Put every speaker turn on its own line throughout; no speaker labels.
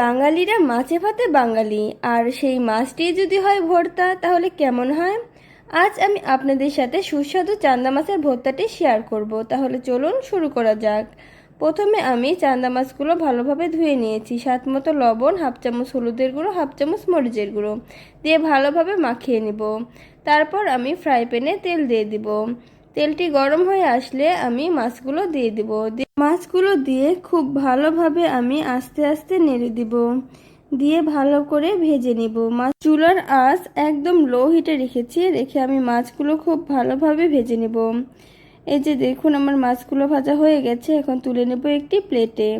বাঙালিরা মাছে ভাতে বাঙালি। আর সেই মাছটি যদি হয় ভর্তা, তাহলে কেমন হয়? আজ আমি আপনাদের সাথে সুস্বাদু চান্দা মাছের ভর্তাটি শেয়ার করব। তাহলে চলুন শুরু করা যাক। প্রথমে আমি চান্দা মাছগুলো ভালোভাবে ধুয়ে নিয়েছি। স্বাদ মতো লবণ, হাফ চামচ হলুদের গুঁড়ো, হাফ চামচ মরিচের গুঁড়ো দিয়ে ভালোভাবে মাখিয়ে নিব। তারপর আমি ফ্রাই প্যানে তেল দিয়ে দিব। তেলটি গরম হয়ে আসলে আমি মাছগুলো দিয়ে দিব। মাছগুলো দিয়ে খুব ভালোভাবে আমি আস্তে আস্তে নেড়ে দিব। দিয়ে ভালো করে ভেজে নিব। মাছ চুলার আঁচ একদম লো হিটে রেখেছি, রেখে আমি মাছগুলো খুব ভালোভাবে ভেজে নেব। এই যে দেখুন আমার মাছগুলো ভাজা হয়ে গেছে, এখন তুলে নেব একটি প্লেটে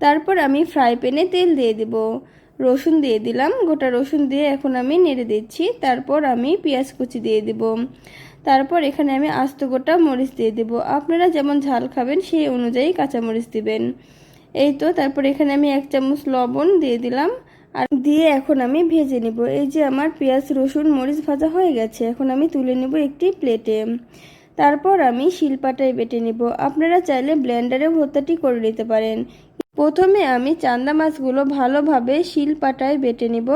তারপর আমি ফ্রাই প্যানে তেল দিয়ে দেব। রসুন দিয়ে দিলাম। গোটা রসুন দিয়ে এখন আমি নেড়ে দিচ্ছি। তারপর আমি পেঁয়াজ কুচি দিয়ে দেব। তারপর এখানে আমি আস্ত গোটা মরিচ দিয়ে দেব। আপনারা যেমন ঝাল খাবেন, সেই অনুযায়ী কাঁচামরিচ দিবেন। এই তো, তারপর এখানে আমি এক চামচ লবণ দিয়ে দিলাম। আর দিয়ে এখন আমি ভেজে নেব। এই যে আমার পেঁয়াজ, রসুন, মরিচ ভাজা হয়ে গেছে, এখন আমি তুলে নেব একটি প্লেটে। তারপর আমি শিলপাটায় বেটে নেব। আপনারা চাইলে ব্লেন্ডারে ভর্তাটি করে নিতে পারেন। প্রথমে আমি চান্দা মাছগুলো ভালোভাবে শিলপাটায় বেটে নিব।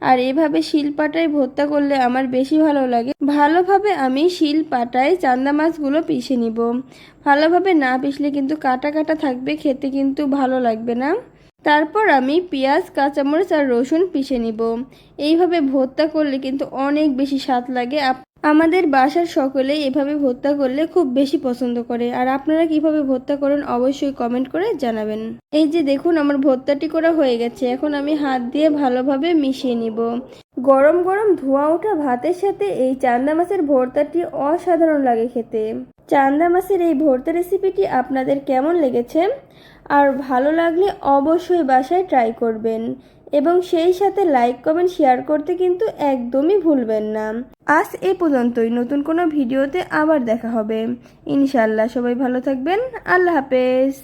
আর এভাবে শিলপাটায় ভর্তা করলে আমার বেশি ভালো লাগে। ভালোভাবে আমি শিলপাটায় চান্দা মাছগুলো পিষে নিব। ভালোভাবে না পিষলে কিন্তু কাটা কাটা থাকবে, খেতে কিন্তু ভালো লাগবে না। তারপর আমি পেঁয়াজ, কাঁচামরিচ আর রসুন পিষে নিব। এইভাবে ভর্তা করলে কিন্তু অনেক বেশি স্বাদ লাগে। আমাদের বাসার সকলে এভাবে ভর্তা করলে খুব বেশি পছন্দ করে। আর আপনারা কীভাবে ভর্তা করেন অবশ্যই কমেন্ট করে জানাবেন। এই যে দেখুন, আমার ভর্তাটি করা হয়ে গেছে। এখন আমি হাত দিয়ে ভালোভাবে মিশিয়ে নিব। গরম গরম ধোঁয়া ওঠা ভাতের সাথে এই চান্দা মাছের ভর্তাটি অসাধারণ লাগে খেতে। চান্দা মাছের এই ভর্তা রেসিপিটি আপনাদের কেমন লেগেছে? আর ভালো লাগলে অবশ্যই বাসায় ট্রাই করবেন। এবং সেই সাথে লাইক কমেন্ট শেয়ার করতে কিন্তু একদমই ভুলবেন না। আজ এ পর্যন্তই। নতুন কোনো ভিডিওতে আবার দেখা হবে। ইনশাল্লাহ সবাই ভালো থাকবেন। আল্লাহ হাফেজ।